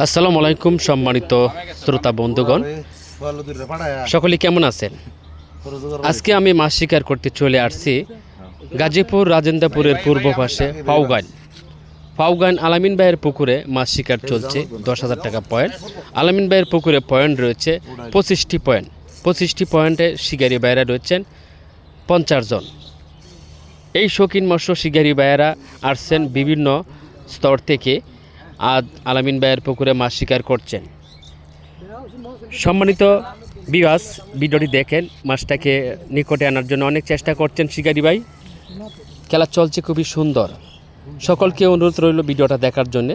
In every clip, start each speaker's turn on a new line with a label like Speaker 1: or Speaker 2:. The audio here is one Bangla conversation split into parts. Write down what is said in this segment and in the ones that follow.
Speaker 1: আসসালামু আলাইকুম, সম্মানিত শ্রোতা বন্ধুগণ। সকলে কেমন আছেন? আজকে আমি মাছ শিকার করতে চলে আসছি গাজীপুর রাজেন্দ্রপুরের পূর্ব পাশে পাউগান পাউগান আলামিন ভাইয়ের পুকুরে মাছ শিকার চলছে, দশ হাজার টাকা পয়েন্ট। আলামিন ভাইয়ের পুকুরে পয়েন্ট রয়েছে পঁচিশটি পয়েন্ট। পঁচিশটি পয়েন্টে শিকারী ভাইয়েরা রয়েছেন পঞ্চাশ জন। এই শৌখিন মৎস্য শিকারী ভাইয়েরা আসছেন বিভিন্ন স্তর থেকে আজ আলামিন ভাইয়ের পুকুরে মাছ শিকার করছেন। সম্মানিত বিবাস ভিডিওটি দেখেন, মাছটাকে নিকটে আনার জন্য অনেক চেষ্টা করছেন শিকারি ভাই। খেলা চলছে খুবই সুন্দর। সকলকে অনুরোধ রইল ভিডিওটা দেখার জন্যে।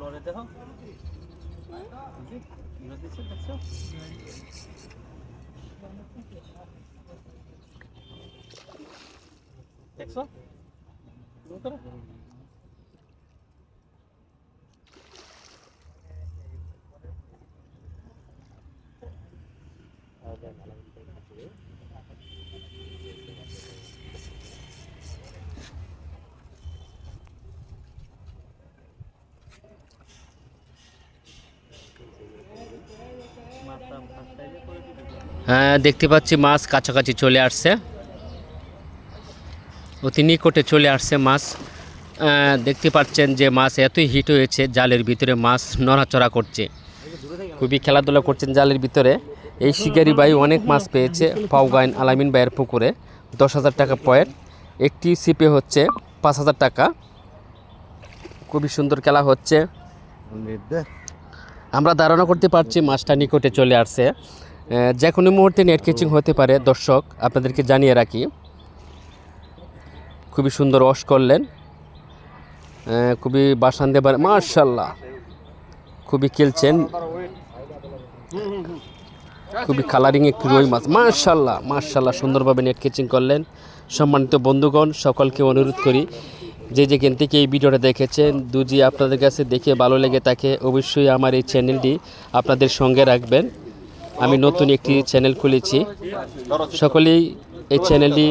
Speaker 2: লড়ে দেখো দেখছো দেখছো
Speaker 1: হ্যাঁ দেখতে পাচ্ছি মাছ কাছাকাছি চলে আসছে। অতি নিকটে চলে আসছে মাছ। আহ, দেখতে পাচ্ছেন যে মাছ এতই হিট হয়েছে জালের ভিতরে মাছ নড়াচড়া করছে। খুবই খেলাধুলা করছেন জালের ভিতরে। এই শিকারি ভাই অনেক মাছ পেয়েছে পাউগাইন আলামিন ভাইয়ের পুকুরে। দশ হাজার টাকা পয়েন্ট। একটি সিপে হচ্ছে পাঁচ হাজার টাকা। খুবই সুন্দর খেলা হচ্ছে। আমরা ধারণা করতে পারছি মাছটা নিকটে চলে আসছে। যে কোনো মুহূর্তে নেট কেচিং হতে পারে। দর্শক, আপনাদেরকে জানিয়ে রাখি, খুবই সুন্দর ওয়াশ করলেন। খুবই বাসান দেবার মার্শাল্লাহ খুবই খেলছেন। খুবই কালারিং একটি রুই মাছ। মার্শাল্লাহ মার্শাল্লাহ সুন্দরভাবে নেট কেচিং করলেন। সম্মানিত বন্ধুগণ, সকলকে অনুরোধ করি, যে যেখান থেকে এই ভিডিওটা দেখেছেন, দুজি আপনাদের কাছে দেখে ভালো লেগে থাকে, অবশ্যই আমার এই চ্যানেলটি আপনাদের সঙ্গে রাখবেন। আমি নতুন একটি চ্যানেল খুলেছি। সকলেই এই চ্যানেলটি